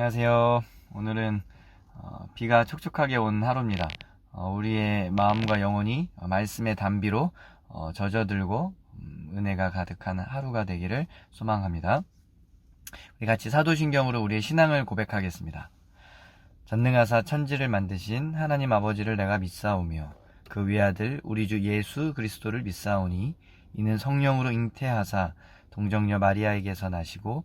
안녕하세요. 오늘은 어, 비가 촉촉하게 온 하루입니다. 어, 우리의 마음과 영혼이 어, 말씀의 단비로 어, 젖어들고 음, 은혜가 가득한 하루가 되기를 소망합니다. 우리 같이 사도신경으로 우리의 신앙을 고백하겠습니다. 전능하사 천지를 만드신 하나님 아버지를 내가 믿사오며 그 외아들 우리 주 예수 그리스도를 믿사오니 이는 성령으로 잉태하사 동정녀 마리아에게서 나시고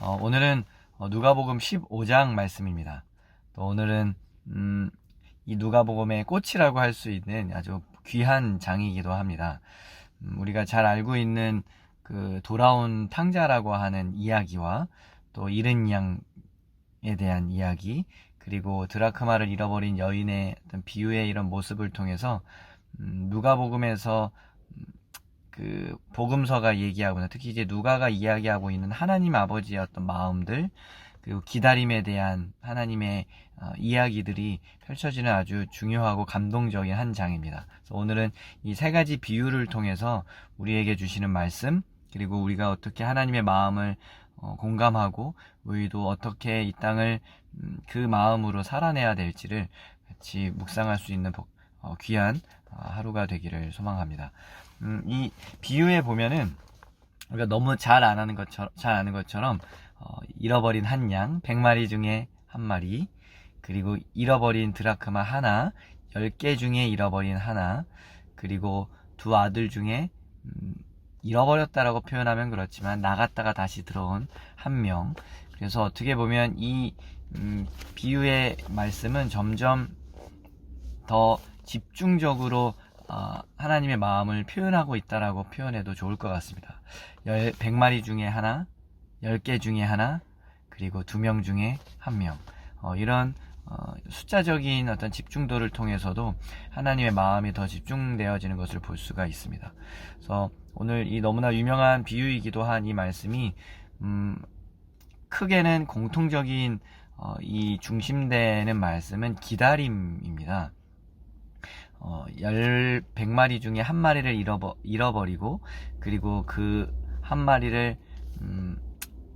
어, 오늘은 어, 누가복음 15장 말씀입니다. 또 오늘은 음, 이 누가복음의 꽃이라고 할 수 있는 아주 귀한 장이기도 합니다. 음, 우리가 잘 알고 있는 그 돌아온 탕자라고 하는 이야기와 또 잃은 양에 대한 이야기 그리고 드라크마를 잃어버린 여인의 비유의 이런 모습을 통해서 음, 누가복음에서 음, 그 복음서가 얘기하고는 특히 이제 누가가 이야기하고 있는 하나님 아버지의 어떤 마음들 그리고 기다림에 대한 하나님의 어, 이야기들이 펼쳐지는 아주 중요하고 감동적인 한 장입니다. 그래서 오늘은 이 세 가지 비유를 통해서 우리에게 주시는 말씀 그리고 우리가 어떻게 하나님의 마음을 어, 공감하고 우리도 어떻게 이 땅을 음, 그 마음으로 살아내야 될지를 같이 묵상할 수 있는 복- 어, 귀한 어, 하루가 되기를 소망합니다. 음, 이 비유에 보면은 우리가 너무 잘안 하는 것처럼 잘 아는 것처럼 어, 잃어버린 한 양 100마리 중에 한 마리 그리고 잃어버린 드라크마 하나 10개 중에 잃어버린 하나 그리고 두 아들 중에 음, 잃어버렸다라고 표현하면 그렇지만 나갔다가 다시 들어온 한 명. 그래서 어떻게 보면 이 음, 비유의 말씀은 점점 더 집중적으로 어, 하나님의 마음을 표현하고 있다라고 표현해도 좋을 것 같습니다. 열, 100마리 중에 하나, 10개 중에 하나, 그리고 두명 중에 한 명. 어, 이런 어, 숫자적인 어떤 집중도를 통해서도 하나님의 마음이 더 집중되어지는 것을 볼 수가 있습니다. 그래서 오늘 이 너무나 유명한 비유이기도 한 이 말씀이 음, 크게는 공통적인 어, 이 중심되는 말씀은 기다림입니다. 어, 열, 100마리 중에 한 마리를 잃어버, 잃어버리고, 그리고 그 한 마리를, 음,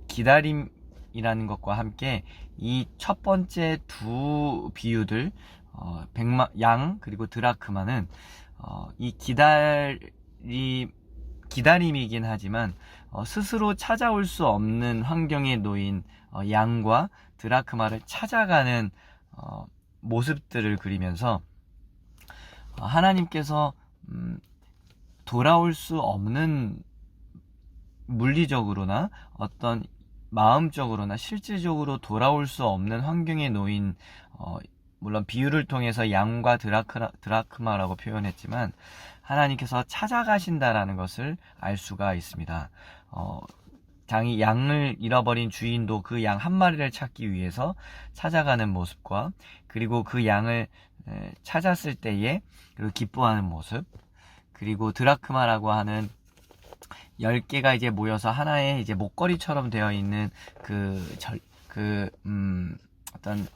기다림이라는 것과 함께 이 첫 번째 두 비유들, 어, 백마, 양, 그리고 드라크마는, 어, 이 기다림, 기다림이긴 하지만, 어, 스스로 찾아올 수 없는 환경에 놓인 어, 양과 드라크마를 찾아가는 어, 모습들을 그리면서 어, 하나님께서 음, 돌아올 수 없는 물리적으로나 어떤 마음적으로나 실질적으로 돌아올 수 없는 환경에 놓인 어, 물론 비유를 통해서 양과 드라크라, 드라크마라고 표현했지만 하나님께서 찾아가신다라는 것을 알 수가 있습니다. 어, 장이 양을 잃어버린 주인도 그 양 한 마리를 찾기 위해서 찾아가는 모습과 그리고 그 양을 에, 찾았을 때에 그리고 기뻐하는 모습 그리고 드라크마라고 하는 10개가 이제 모여서 하나의 이제 목걸이처럼 되어 있는 그 절, 그, 음, 어떤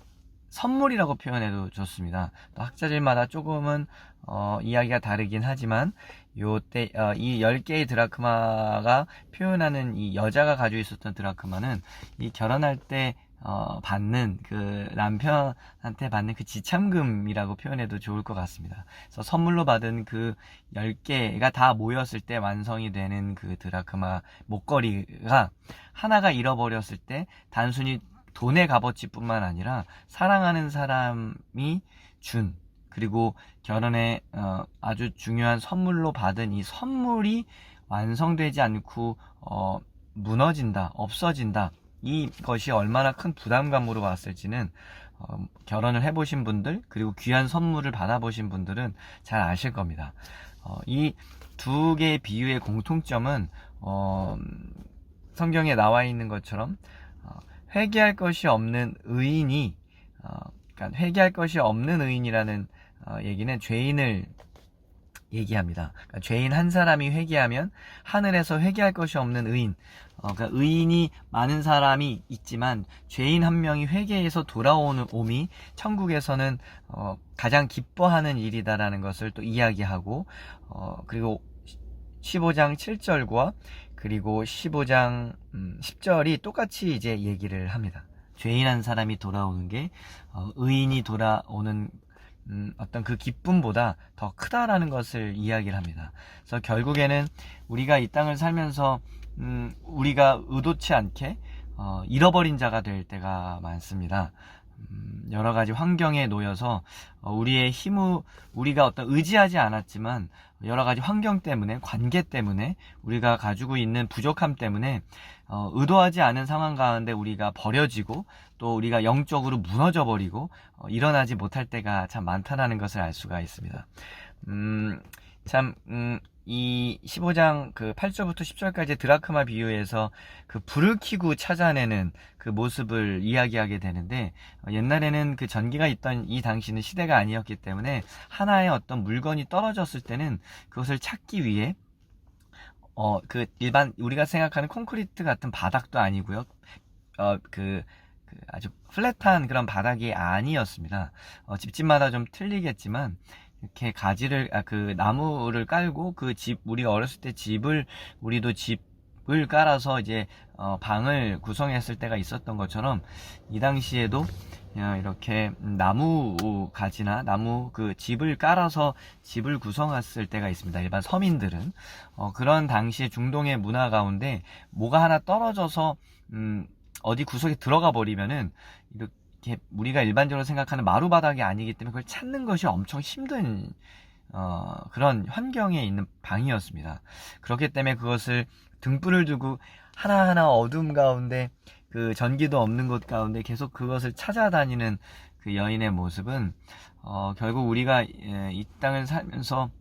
선물이라고 표현해도 좋습니다. 또 학자들마다 조금은, 어, 이야기가 다르긴 하지만, 요때, 어, 이 10개의 드라크마가 표현하는 이 여자가 가지고 있었던 드라크마는 이 결혼할 때 어, 받는 그 남편한테 받는 그 지참금이라고 표현해도 좋을 것 같습니다. 그래서 선물로 받은 그 10개가 다 모였을 때 완성이 되는 그 드라크마 목걸이가 하나가 잃어버렸을 때 단순히 돈의 값어치뿐만 아니라 사랑하는 사람이 준 그리고 결혼에 어, 아주 중요한 선물로 받은 이 선물이 완성되지 않고 어, 무너진다, 없어진다. 이것이 얼마나 큰 부담감으로 왔을지는 어, 결혼을 해보신 분들 그리고 귀한 선물을 받아보신 분들은 잘 아실 겁니다. 어, 이두 개의 비유의 공통점은 어, 성경에 나와 있는 것처럼 어, 회개할 것이 없는 의인이 어, 그러니까 회개할 것이 없는 의인이라는 어, 얘기는 죄인을 얘기합니다. 그러니까 죄인 한 사람이 회개하면 하늘에서 회개할 것이 없는 의인, 어, 그러니까 의인이 많은 사람이 있지만 죄인 한 명이 회개해서 돌아오는 옴이 천국에서는 어, 가장 기뻐하는 일이다라는 것을 또 이야기하고 어, 그리고 15장 7절과 그리고 15장 음, 10절이 똑같이 이제 얘기를 합니다. 죄인 한 사람이 돌아오는 게 어, 의인이 돌아오는 음, 어떤 그 기쁨보다 더 크다라는 것을 이야기를 합니다. 그래서 결국에는 우리가 이 땅을 살면서 음, 우리가 의도치 않게 어, 잃어버린 자가 될 때가 많습니다. 음, 여러 가지 환경에 놓여서 어, 우리의 힘을 우리가 어떤 의지하지 않았지만 여러 가지 환경 때문에 관계 때문에 우리가 가지고 있는 부족함 때문에 어, 의도하지 않은 상황 가운데 우리가 버려지고 또 우리가 영적으로 무너져 버리고 어, 일어나지 못할 때가 참 많다라는 것을 알 수가 있습니다. 음, 참, 음, 이 15장 그 8절부터 10절까지 드라크마 비유에서 그 불을 켜고 찾아내는 그 모습을 이야기하게 되는데 어, 옛날에는 그 전기가 있던 이 당시는 시대가 아니었기 때문에 하나의 어떤 물건이 떨어졌을 때는 그것을 찾기 위해 어, 그 일반 우리가 생각하는 콘크리트 같은 바닥도 아니고요. 어, 그, 그 아주 플랫한 그런 바닥이 아니었습니다. 어, 집집마다 좀 틀리겠지만 이렇게 가지를 아, 그 나무를 깔고 그 집 우리가 어렸을 때 집을 우리도 집을 깔아서 이제 어, 방을 구성했을 때가 있었던 것처럼 이 당시에도 어, 이렇게 나무 가지나 나무 그 집을 깔아서 집을 구성했을 때가 있습니다. 일반 서민들은 어, 그런 당시에 중동의 문화 가운데 뭐가 하나 떨어져서 음, 어디 구석에 들어가 버리면은 이렇게 우리가 일반적으로 생각하는 마루 바닥이 아니기 때문에 그걸 찾는 것이 엄청 힘든 어, 그런 환경에 있는 방이었습니다. 그렇기 때문에 그것을 등불을 두고 하나하나 어둠 가운데 그 전기도 없는 곳 가운데 계속 그것을 찾아다니는 그 여인의 모습은 어, 결국 우리가 예, 이 땅을 살면서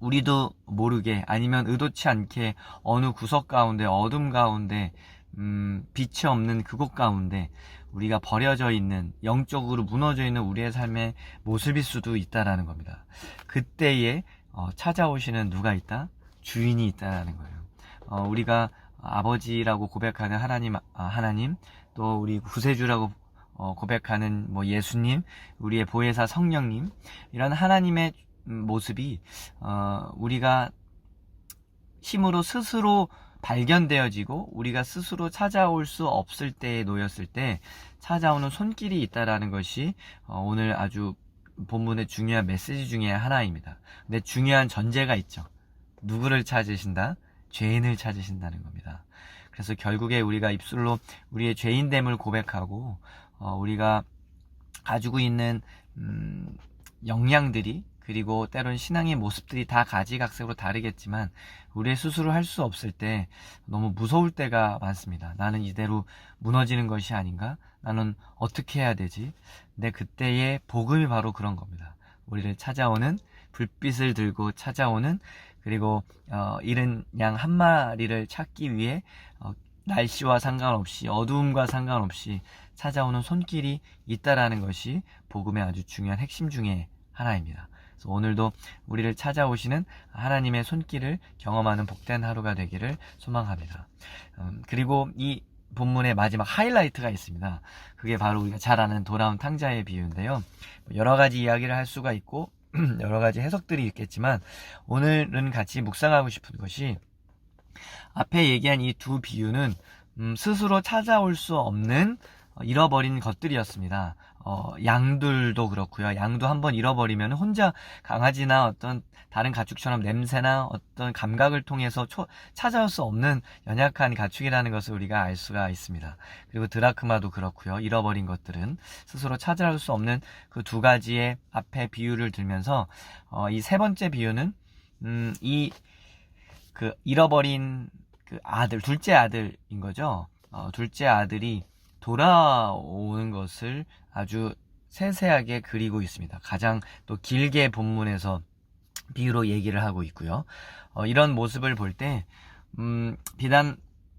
우리도 모르게 아니면 의도치 않게 어느 구석 가운데 어둠 가운데 음, 빛이 없는 그곳 가운데 우리가 버려져 있는 영적으로 무너져 있는 우리의 삶의 모습일 수도 있다라는 겁니다. 그때에 어, 찾아오시는 누가 있다? 주인이 있다라는 거예요. 어, 우리가 아버지라고 고백하는 하나님, 아, 하나님, 또 우리 구세주라고 어, 고백하는 뭐 예수님, 우리의 보혜사 성령님, 이런 하나님의 모습이 어, 우리가 힘으로 스스로 발견되어지고 우리가 스스로 찾아올 수 없을 때에 놓였을 때 찾아오는 손길이 있다라는 것이 어, 오늘 아주 본문의 중요한 메시지 중에 하나입니다. 근데 중요한 전제가 있죠. 누구를 찾으신다? 죄인을 찾으신다는 겁니다. 그래서 결국에 우리가 입술로 우리의 죄인됨을 고백하고 어, 우리가 가지고 있는 음, 역량들이 그리고 때론 신앙의 모습들이 다 가지각색으로 다르겠지만 우리의 스스로 할 수 없을 때 너무 무서울 때가 많습니다. 나는 이대로 무너지는 것이 아닌가? 나는 어떻게 해야 되지? 근데 그때의 복음이 바로 그런 겁니다. 우리를 찾아오는 불빛을 들고 찾아오는 그리고 어, 잃은 양 한 마리를 찾기 위해 어, 날씨와 상관없이 어두움과 상관없이 찾아오는 손길이 있다라는 것이 복음의 아주 중요한 핵심 중에 하나입니다. 그래서 오늘도 우리를 찾아오시는 하나님의 손길을 경험하는 복된 하루가 되기를 소망합니다. 음, 그리고 이 본문의 마지막 하이라이트가 있습니다. 그게 바로 우리가 잘 아는 돌아온 탕자의 비유인데요. 여러 가지 이야기를 할 수가 있고 여러 가지 해석들이 있겠지만 오늘은 같이 묵상하고 싶은 것이 앞에 얘기한 이 두 비유는 음, 스스로 찾아올 수 없는 잃어버린 것들이었습니다. 어, 양들도 그렇고요. 양도 한번 잃어버리면 혼자 강아지나 어떤 다른 가축처럼 냄새나 어떤 감각을 통해서 초, 찾아올 수 없는 연약한 가축이라는 것을 우리가 알 수가 있습니다. 그리고 드라크마도 그렇고요. 잃어버린 것들은 스스로 찾아올 수 없는 그 두 가지의 앞에 비유를 들면서 어, 이 세 번째 비유는 음, 이 그 잃어버린 그 아들 둘째 아들인 거죠. 어, 둘째 아들이 돌아오는 것을 아주 세세하게 그리고 있습니다. 가장 또 길게 본문에서 비유로 얘기를 하고 있고요. 어, 이런 모습을 볼 때, 음, 비단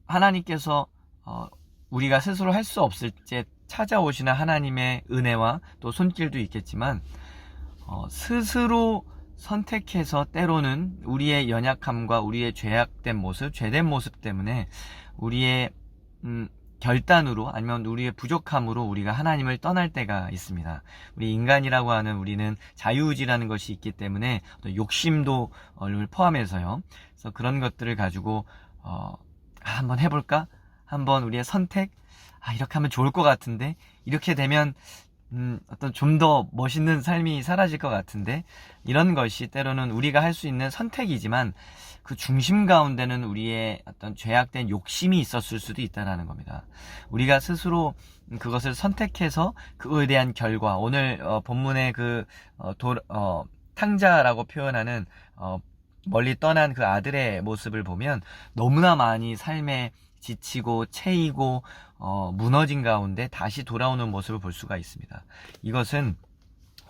하나님께서 어, 우리가 스스로 할 수 없을 때 찾아오시는 하나님의 은혜와 또 손길도 있겠지만 어, 스스로 선택해서 때로는 우리의 연약함과 우리의 죄악된 모습, 죄된 모습 때문에 우리의 음, 결단으로 아니면 우리의 부족함으로 우리가 하나님을 떠날 때가 있습니다. 우리 인간이라고 하는 우리는 자유의지라는 것이 있기 때문에 욕심도 를 포함해서요. 그래서 그런 것들을 가지고 어, 아, 한번 해볼까? 한번 우리의 선택? 아, 이렇게 하면 좋을 것 같은데 이렇게 되면 음, 어떤 좀 더 멋있는 삶이 사라질 것 같은데 이런 것이 때로는 우리가 할 수 있는 선택이지만 그 중심 가운데는 우리의 어떤 죄악된 욕심이 있었을 수도 있다라는 겁니다. 우리가 스스로 그것을 선택해서 그에 대한 결과 오늘 어, 본문의 그 어, 도, 어, 탕자라고 표현하는 어, 멀리 떠난 그 아들의 모습을 보면 너무나 많이 삶에 지치고 채이고 어, 무너진 가운데 다시 돌아오는 모습을 볼 수가 있습니다. 이것은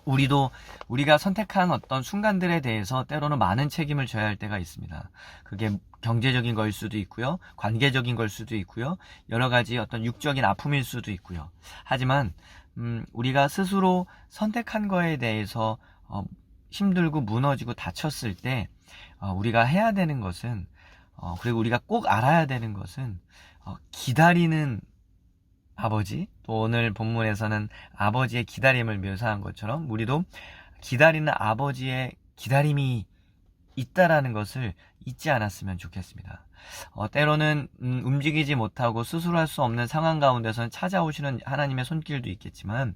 우리도 우리가 선택한 어떤 순간들에 대해서 때로는 많은 책임을 져야 할 때가 있습니다. 그게 경제적인 걸 수도 있고요. 관계적인 걸 수도 있고요. 여러 가지 어떤 육적인 아픔일 수도 있고요. 하지만 음, 우리가 스스로 선택한 거에 대해서 어, 힘들고 무너지고 다쳤을 때 어, 우리가 해야 되는 것은 어, 그리고 우리가 꼭 알아야 되는 것은 어, 기다리는 아버지 또 오늘 본문에서는 아버지의 기다림을 묘사한 것처럼 우리도 기다리는 아버지의 기다림이 있다라는 것을 잊지 않았으면 좋겠습니다. 어, 때로는 음, 움직이지 못하고 스스로 할 수 없는 상황 가운데서는 찾아오시는 하나님의 손길도 있겠지만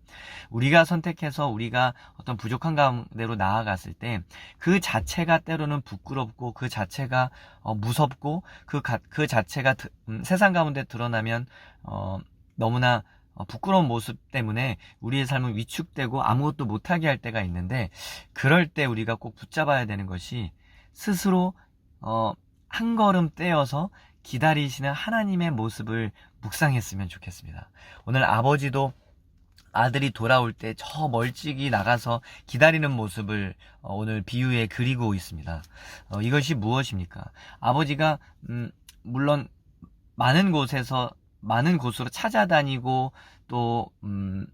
우리가 선택해서 우리가 어떤 부족한 가운데로 나아갔을 때 그 자체가 때로는 부끄럽고 그 자체가 어, 무섭고 그, 가, 그 자체가 드, 음, 세상 가운데 드러나면 어, 너무나 어, 부끄러운 모습 때문에 우리의 삶은 위축되고 아무것도 못하게 할 때가 있는데 그럴 때 우리가 꼭 붙잡아야 되는 것이 스스로 어, 한 걸음 떼어서 기다리시는 하나님의 모습을 묵상했으면 좋겠습니다. 오늘 아버지도 아들이 돌아올 때 저 멀찍이 나가서 기다리는 모습을 어, 오늘 비유에 그리고 있습니다. 어, 이것이 무엇입니까? 아버지가 음, 물론 많은 곳에서 많은 곳으로 찾아다니고 또 음,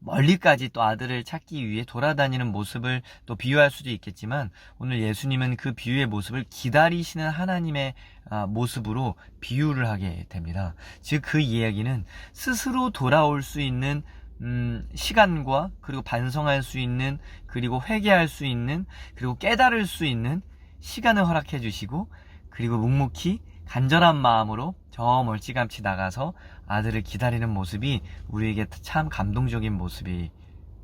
멀리까지 또 아들을 찾기 위해 돌아다니는 모습을 또 비유할 수도 있겠지만 오늘 예수님은 그 비유의 모습을 기다리시는 하나님의 아, 모습으로 비유를 하게 됩니다. 즉 그 이야기는 스스로 돌아올 수 있는 음, 시간과 그리고 반성할 수 있는 그리고 회개할 수 있는 그리고 깨달을 수 있는 시간을 허락해 주시고 그리고 묵묵히 간절한 마음으로 저 멀찌감치 나가서 아들을 기다리는 모습이 우리에게 참 감동적인 모습일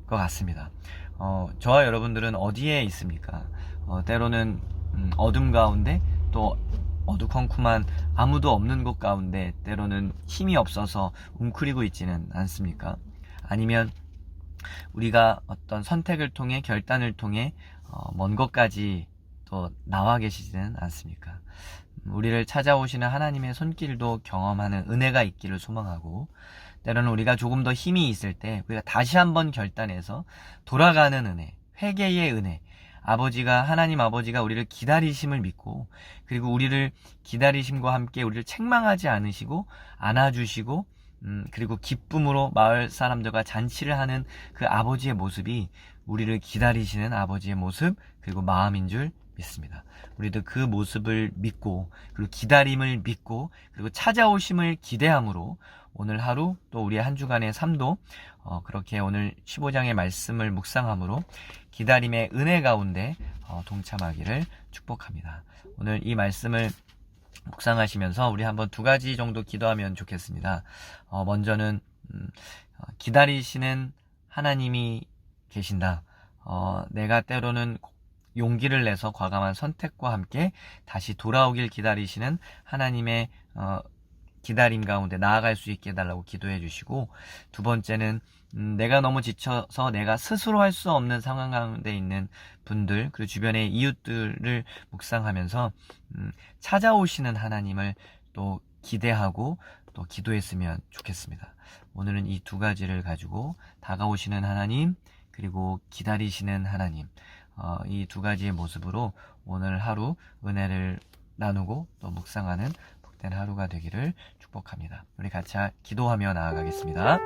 것 같습니다. 어, 저와 여러분들은 어디에 있습니까? 어, 때로는 음, 어둠 가운데 또 어두컴컴한 아무도 없는 곳 가운데 때로는 힘이 없어서 웅크리고 있지는 않습니까? 아니면 우리가 어떤 선택을 통해 결단을 통해 어, 먼 곳까지 또 나와 계시지는 않습니까? 우리를 찾아오시는 하나님의 손길도 경험하는 은혜가 있기를 소망하고 때로는 우리가 조금 더 힘이 있을 때 우리가 다시 한번 결단해서 돌아가는 은혜, 회개의 은혜, 아버지가 하나님 아버지가 우리를 기다리심을 믿고 그리고 우리를 기다리심과 함께 우리를 책망하지 않으시고 안아주시고 음, 그리고 기쁨으로 마을 사람들과 잔치를 하는 그 아버지의 모습이 우리를 기다리시는 아버지의 모습 그리고 마음인 줄 믿습니다. 우리도 그 모습을 믿고 그리고 기다림을 믿고 그리고 찾아오심을 기대함으로 오늘 하루 또 우리의 한 주간의 삶도 어, 그렇게 오늘 15장의 말씀을 묵상함으로 기다림의 은혜 가운데 어, 동참하기를 축복합니다. 오늘 이 말씀을 묵상하시면서 우리 한번 두 가지 정도 기도하면 좋겠습니다. 어, 먼저는 음, 어, 기다리시는 하나님이 계신다. 어, 내가 때로는 용기를 내서 과감한 선택과 함께 다시 돌아오길 기다리시는 하나님의 어, 기다림 가운데 나아갈 수 있게 해달라고 기도해 주시고 두 번째는 음, 내가 너무 지쳐서 내가 스스로 할 수 없는 상황 가운데 있는 분들 그리고 주변의 이웃들을 묵상하면서 음, 찾아오시는 하나님을 또 기대하고 또 기도했으면 좋겠습니다. 오늘은 이 두 가지를 가지고 다가오시는 하나님 그리고 기다리시는 하나님 어, 이 두 가지의 모습으로 오늘 하루 은혜를 나누고 또 묵상하는 복된 하루가 되기를 축복합니다. 우리 같이 하- 기도하며 나아가겠습니다.